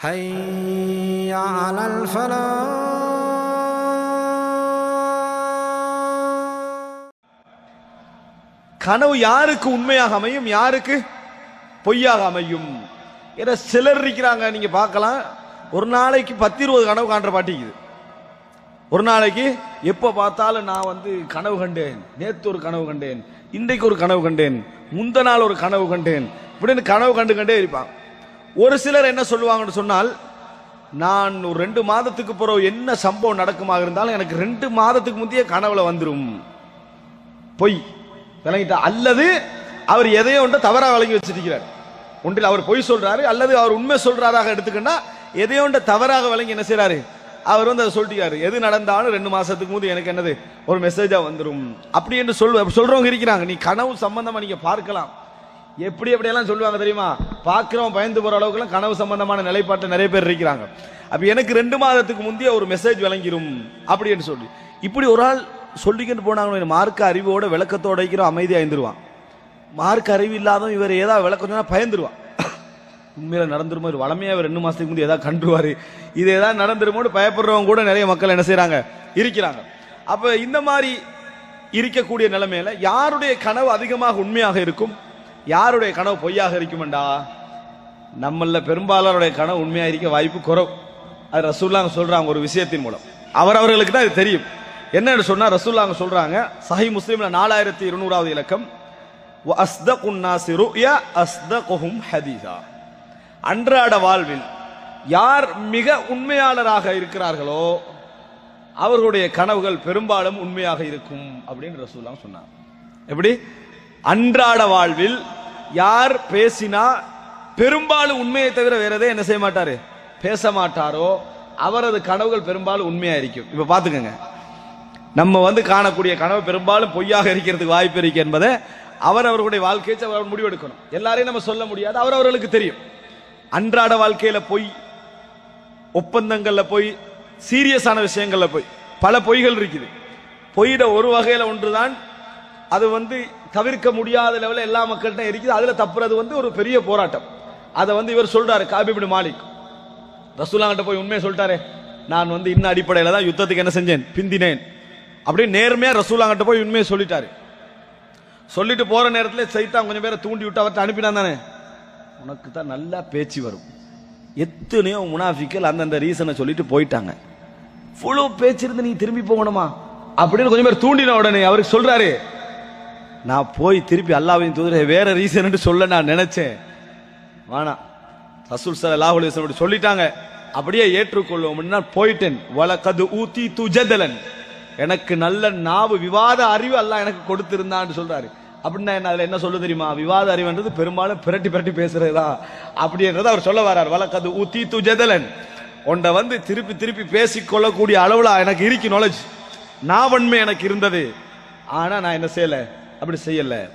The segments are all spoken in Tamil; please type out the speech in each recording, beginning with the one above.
حي على الفلاح கனவு யாருக்கு உண்மையாக அமையும் யாருக்கு பொய்யாக அமையும் ஏன்னா சிலர் இருக்கிறாங்க நீங்க பார்க்கலாம் ஒரு நாளைக்கு பத்து இருபது கனவு காண்ற பாட்டிக்குது ஒரு நாளைக்கு எப்ப பார்த்தாலும் நான் வந்து கனவு கண்டேன் நேத்து ஒரு கனவு கண்டேன் இன்றைக்கு ஒரு கனவு கண்டேன் முந்த நாள் ஒரு கனவு கண்டேன் இப்படின்னு கனவு கண்டு கண்டே இருப்பான் ஒரு சிலர் என்ன சொல்லுவாங்கன்னு சொன்னால் நான் ஒரு ரெண்டு மாதத்துக்கு பிறகு என்ன சம்பவம் நடக்குமாக இருந்தாலும் எனக்கு ரெண்டு மாதத்துக்கு முந்தைய கனவுல வந்துடும் பொய். விளங்கிட்டா அல்லது அவர் எதையோ ஒன்றை தவறாக விளங்கி வச்சிருக்கிறார். ஒன்றில் அவர் பொய் சொல்றாரு அல்லது அவர் உண்மை சொல்றாராக எடுத்துக்கிட்டா எதையோ ஒன்றை தவறாக விளங்கி என்ன செய்யறாரு அவர் வந்து அதை சொல்லிட்டாரு. எது நடந்தாலும் ரெண்டு மாசத்துக்கு முந்தைய எனக்கு என்னது? ஒரு மெசேஜா வந்துடும் அப்படி என்று சொல் சொல்றவங்க இருக்கிறாங்க. நீ கனவு சம்பந்தமா நீங்க பார்க்கலாம். எப்படி எப்படியெல்லாம் சொல்லுவாங்க தெரியுமா? பார்க்குறவன் பயந்து போகிற அளவுக்குலாம் கனவு சம்பந்தமான நிலைப்பாட்டில் நிறைய பேர் இருக்கிறாங்க. அப்போ எனக்கு ரெண்டு மாதத்துக்கு முந்தைய ஒரு மெசேஜ் விளங்கிடும் அப்படின்னு சொல்லி. இப்படி ஒரு ஆள் சொல்லிக்கிட்டு போனாங்க மார்க்க அறிவோட விளக்கத்தோட வைக்கிறோம் அமைதியாக இருந்துருவான் மார்க் அறிவு இல்லாதவன் இவர் ஏதாவது விளக்கம் சொன்னால் பயந்துருவான். உண்மையில் நடந்துருமோ ஒரு வளமையாக இவர் ரெண்டு மாதத்துக்கு முந்தைய ஏதாவது கண்டுருவார். இது ஏதாவது நடந்துருமோன்னு பயப்படுறவங்க கூட நிறைய மக்கள் என்ன செய்கிறாங்க இருக்கிறாங்க. அப்போ இந்த மாதிரி இருக்கக்கூடிய நிலைமையில யாருடைய கனவு அதிகமாக உண்மையாக இருக்கும்? யாருடைய கனவு பொய்யாக இருக்குமெண்டா? நம்மள பெரும்பாலாருடைய கனவு உண்மையாக இருக்க வாய்ப்பு குறவு. அது ரசூல்லாங்க சொல்கிறாங்க ஒரு விஷயத்தின் மூலம். அவர் அவர்களுக்கு தான் அது தெரியும். என்னன்னு சொன்னால் ரசூல்லாங்க சொல்கிறாங்க சஹி முஸ்லீமில் நாலாயிரத்தி இருநூறாவது இலக்கம் அஸ்த குன்னாசிரு அஸ்த கொஹும் ஹதீதா அன்றாட வாழ்வில் யார் மிக உண்மையாளராக இருக்கிறார்களோ அவர்களுடைய கனவுகள் பெரும்பாலும் உண்மையாக இருக்கும் அப்படின்னு ரசூல்லாம் சொன்னார் எப்படி? அன்றாட வாழ்வில் யார் பேசினா பெரும்பாலும் உண்மையை தவிர வேற எதை என்ன செய்ய மாட்டாரு? பேச மாட்டாரோ? அவரது கனவுகள் பெரும்பாலும் உண்மையா இருக்கும் இப்ப பாத்துக்கங்க நம்ம வந்து காணக்கூடிய கனவு பெரும்பாலும் பொய்யாக இருக்கிறதுக்கு வாய்ப்பு இருக்கு என்பதை அவர் அவர்களுடைய வாழ்க்கையை அவர் முடிவெடுக்கணும். எல்லாரையும் நம்ம சொல்ல முடியாது. அவர் அவர்களுக்கு தெரியும். அன்றாட வாழ்க்கையில பொய் ஒப்பந்தங்கள்ல போய் சீரியஸான விஷயங்கள்ல போய் பல பொய்கள் இருக்குது. பொய்யிட ஒரு வகையில ஒன்றுதான். அது வந்து தவிர்க்க முடியாத லெவலில் எல்லா மக்கள்கிட்ட இருக்குது. அதில் தப்புறது வந்து ஒரு பெரிய போராட்டம். அதை வந்து இவர் சொல்கிறாரு காபிபின் மாலிக். ரசூலாங்கிட்ட போய் உண்மையை சொல்லிட்டாரே நான் வந்து இன்ன அடிப்படையில் தான் யுத்தத்துக்கு என்ன செஞ்சேன்? பிந்தினேன். அப்படி நேர்மையாக ரசூலாங்கிட்ட போய் உண்மையை சொல்லிட்டாரு. சொல்லிட்டு போகிற நேரத்தில் சைத்தான் கொஞ்சம் பேரை தூண்டி விட்டு அவர்கிட்ட அனுப்பினான் தானே. உனக்கு தான் நல்லா பேச்சு வரும். எத்தனையோ முனாஃபிக்கள் அந்தந்த ரீசனை சொல்லிட்டு போயிட்டாங்க. ஃபுல்லோ பேச்சு இருந்து நீ திரும்பி போகணுமா? அப்படின்னு கொஞ்சம் பேர் தூண்டின உடனே அவருக்கு சொல்றாரு நான் போய் திருப்பி அல்லாவின் தூதரை வேற ரீசன் சொல்ல நான் நினைச்சேன். வேணாம் ரசூல் சார் அலைஹி அப்படி சொல்லிட்டாங்க. அப்படியே ஏற்றுக்கொள்வோம். நான் போயிட்டேன். வழக்கது ஊத்தி துஜதலன் எனக்கு நல்ல நாவு விவாத அறிவு அல்லாஹ் எனக்கு கொடுத்திருந்தான்னு சொல்றாரு. அப்படின்னா என்ன? அதுல என்ன சொல்ல தெரியுமா? விவாத அறிவுன்றது பெரும்பாலும் பிரட்டி பிரட்டி பேசுறதா அப்படின்றத அவர் சொல்ல வர்றார் வழக்கது ஊத்தி துஜதலன் உன்னை வந்து திருப்பி திருப்பி பேசிக்கொள்ளக்கூடிய அளவுல எனக்கு இருக்கு நாலேஜ் நாவன்மை எனக்கு இருந்தது. ஆனா நான் என்ன செய்யலை? அப்படி செய்யல.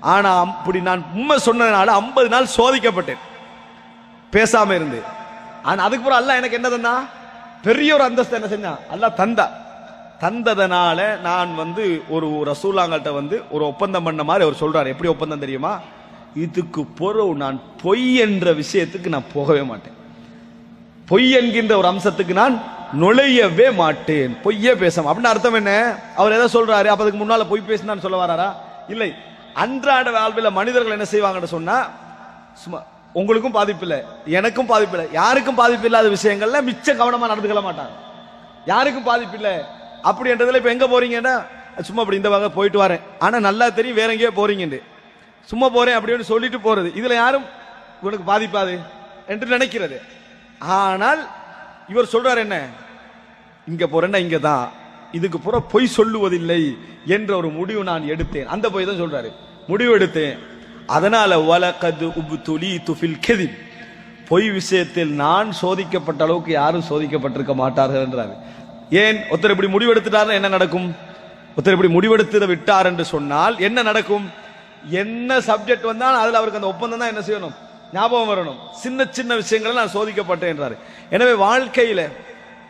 ஆனா அப்படி நான் உண்மை சொன்னதுனால ஐம்பது நாள் சோதிக்கப்பட்டேன். பேசாம இருந்து. ஆனா அதுக்கப்புறம் அல்ல எனக்கு என்ன தந்தா? பெரிய ஒரு அந்தஸ்து என்ன செஞ்சான் அல்ல தந்தா. தந்ததனால நான் வந்து ஒரு ரசூலாங்கள்ட்ட வந்து ஒரு ஒப்பந்தம் பண்ண மாதிரி அவர் சொல்றாரு. எப்படி ஒப்பந்தம் தெரியுமா? இதுக்கு பொருள் நான் பொய் என்ற விஷயத்துக்கு நான் போகவே மாட்டேன். பொய் என்கின்ற ஒரு அம்சத்துக்கு நான் நுழையவே மாட்டேன். பொய்யே பேச அப்படின்னு அர்த்தம் என்ன? அவர் எதை சொல்றாரு. அப்ப அதுக்கு முன்னால பொய் பேசினான்னு சொல்ல வராரா? இல்லை அன்றாட வாழ்வில் மனிதர்கள் என்ன செய்வாங்கன்னு சொன்னா சும்மா உங்களுக்கும் பாதிப்பு இல்லை எனக்கும் பாதிப்பு இல்லை யாருக்கும் பாதிப்பு இல்லாத விஷயங்கள்ல மிச்சம் கவனமா நடந்துக்கல மாட்டாங்க. யாருக்கும் பாதிப்பு இல்லை அப்படின்றதுல இப்ப எங்க போறீங்கன்னா சும்மா அப்படி இந்த வகை போயிட்டு வரேன். ஆனா நல்லா தெரியும் வேற எங்கேயோ போறீங்கன்னு. சும்மா போறேன் அப்படின்னு சொல்லிட்டு போறது. இதுல யாரும் உனக்கு பாதிப்பாது என்று நினைக்கிறது. ஆனால் இவர் சொல்றார் என்ன? இங்க போறேன்னா இங்க தான் இதுக்கு புற பொய் சொல்லுவதில்லை என்ற ஒரு முடிவு நான் எடுத்தேன். அந்த பொய் தான் சொல்றாரு. முடிவு எடுத்தேன். அதனால வலகது துளி துஃபில் கெதிப் பொய் விஷயத்தில் நான் சோதிக்கப்பட்ட அளவுக்கு யாரும் சோதிக்கப்பட்டிருக்க மாட்டார்கள் என்றார். ஏன்? ஒருத்தர் இப்படி முடிவெடுத்துட்டார் என்ன நடக்கும்? ஒருத்தர் இப்படி முடிவெடுத்து விட்டார் என்று சொன்னால் என்ன நடக்கும்? என்ன சப்ஜெக்ட் வந்தாலும் அதில் அவருக்கு அந்த ஒப்பந்தம் தான் என்ன செய்யணும்? ஞாபகம் வரணும். சின்ன சின்ன விஷயங்களை நான் சோதிக்கப்பட்டேன் என்றார். எனவே வாழ்க்கையில்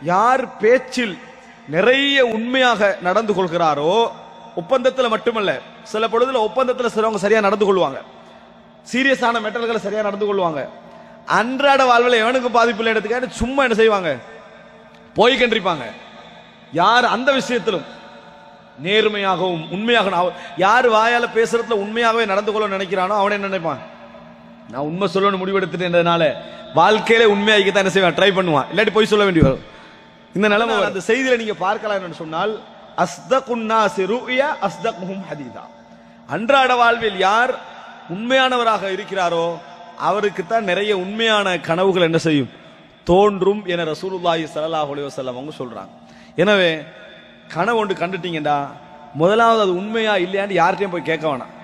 யார் பேச்சில் நிறைய உண்மையாக நடந்து கொள்கிறாரோ ஒப்பந்தத்தில் மட்டுமல்ல சில பொழுதுல ஒப்பந்தத்தில் சிலவங்க சரியா நடந்து கொள்வாங்க. சீரியஸான மெட்டல்களை சரியா நடந்து கொள்வாங்க. அன்றாட வாழ்வில் எவனுக்கும் பாதிப்பு இல்லை எடுத்துக்காட்டு சும்மா என்ன செய்வாங்க? போய் கண்டிப்பாங்க. யார் அந்த விஷயத்திலும் நேர்மையாகவும் உண்மையாக யார் வாயால பேசுறதுல உண்மையாகவே நடந்து கொள்ள நினைக்கிறானோ அவன் என்ன நினைப்பான்? நான் உண்மை சொல்லணும்னு முடிவெடுத்துட்டேன்றதுனால வாழ்க்கையில உண்மையாக்கி தான் என்ன செய்வான்? ட்ரை பண்ணுவான். இல்லாட்டி போய் சொல்ல வேண்டி வரும். இந்த நிலைமை. அந்த செய்தியில நீங்க பார்க்கலாம் சொன்னால் அஸ்தகுன்னாசி ருயா அஸ்தகுஹும் ஹதீதா. அன்றாட வாழ்வில் யார் உண்மையானவராக இருக்கிறாரோ அவருக்கு தான் நிறைய உண்மையான கனவுகள் என்ன செய்யும்? தோன்றும் என ரசூலுல்லாஹி ஸல்லல்லாஹு அலைஹி வஸல்லம் அவங்க சொல்றாங்க. எனவே கனவு ஒன்று கண்டுட்டீங்கடா முதலாவது அது உண்மையா இல்லையான்னு யார்கிட்டயும் போய் கேட்க வேணாம்.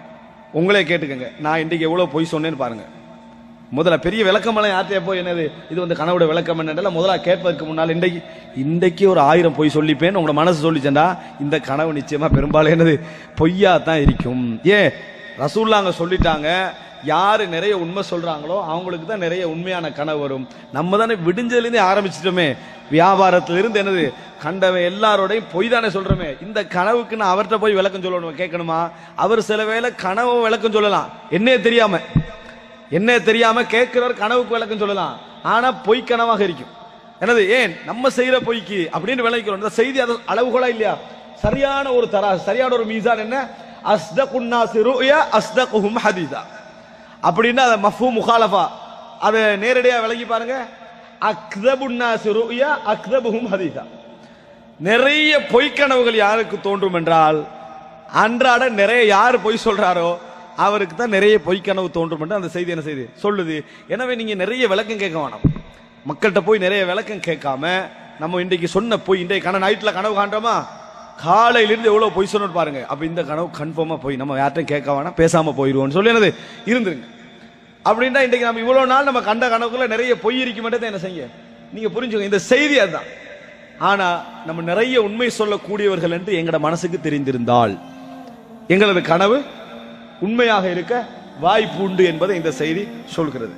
உங்களே கேட்டுக்கங்க. நான் இன்றைக்கு எவ்வளவு பொய் சொன்னேன்னு பாருங்க. முதல்ல பெரிய விளக்கமெல்லாம் யார்கிட்டயே போய் என்னது? இது வந்து கனவோட விளக்கம் என்னடா முதல்ல கேட்பதற்கு முன்னால் இன்றைக்கு இன்றைக்கு ஒரு ஆயிரம் பொய் சொல்லிப்பேன். உங்களோட மனசு சொல்லிச்சேன்டா. இந்த கனவு நிச்சயமா பெரும்பாலும் என்னது? பொய்யா தான் இருக்கும். ஏன்? ரசூல்லாங்க சொல்லிட்டாங்க யார் நிறைய உண்மை சொல்கிறாங்களோ அவங்களுக்கு தான் நிறைய உண்மையான கனவு வரும். நம்ம தானே விடிஞ்சதுலேருந்தே ஆரம்பிச்சிட்டோமே. வியாபாரத்திலிருந்து என்னது? கண்டவன் எல்லாரோடையும் பொய் தானே சொல்கிறோமே இந்த கனவுக்கு நான் அவர்கிட்ட போய் விளக்கம் சொல்லணும்? கேட்கணுமா? அவர் சில வேளை கனவு விளக்கம் சொல்லலாம். என்னே தெரியாமல் என்ன தெரியாம கேட்கிறவர் கனவுக்கு விளக்கம் சொல்லலாம். ஆனா பொய் கனவாக இருக்கும். என்னது ஏன்? நம்ம செய்யற பொய்க்கு அப்படின்னு விளக்கிறோம் இந்த செய்தி அது அளவுகோலா இல்லையா? சரியான ஒரு தரா சரியான ஒரு மீசான் என்ன? அஸ்தகுன்னாசி ருயா அஸ்தகுஹும் ஹதீதா அப்படின்னா அதை மஃபூ முகாலஃபா. அதை நேரடியாக விளங்கி பாருங்க. அக்தபுன்னாசி ருயா அக்தபுஹும் ஹதீதா நிறைய பொய்க்கனவுகள் யாருக்கு தோன்றும் என்றால் அன்றாட நிறைய யார் பொய் சொல்றாரோ அவருக்கு தான் நிறைய பொய்க்கனவு தோன்றும் என்று அந்த செய்தி என்ன செய்து? சொல்லுது. எனவே நீங்கள் நிறைய விளக்கம் கேட்க வேணாம். மக்கள்கிட்ட போய் நிறைய விளக்கம் கேட்காம நம்ம இன்றைக்கு சொன்ன போய் இன்றைய கன நைட்டில் கனவு காண்றோமா? காலையிலிருந்து எவ்வளோ பொய் சொன்னு பாருங்க. அப்போ இந்த கனவு கன்ஃபார்மாக போய் நம்ம யார்ட்டையும் கேட்க வேணாம். பேசாமல் போயிடுவோம்னு சொல்லி என்னது? இருந்துருங்க. அப்படின்னா இன்றைக்கு நம்ம இவ்வளோ நாள் நம்ம கண்ட கனவுக்குள்ள நிறைய பொய் இருக்க மட்டும் என்ன செய்ய நீங்கள் புரிஞ்சுங்க இந்த செய்தி அதுதான். ஆனால் நம்ம நிறைய உண்மை சொல்லக்கூடியவர்கள் என்று எங்களோட மனசுக்கு தெரிந்திருந்தால் எங்களது கனவு உண்மையாக இருக்க வாய்ப்பு உண்டு என்பதை இந்த செய்தி சொல்கிறது.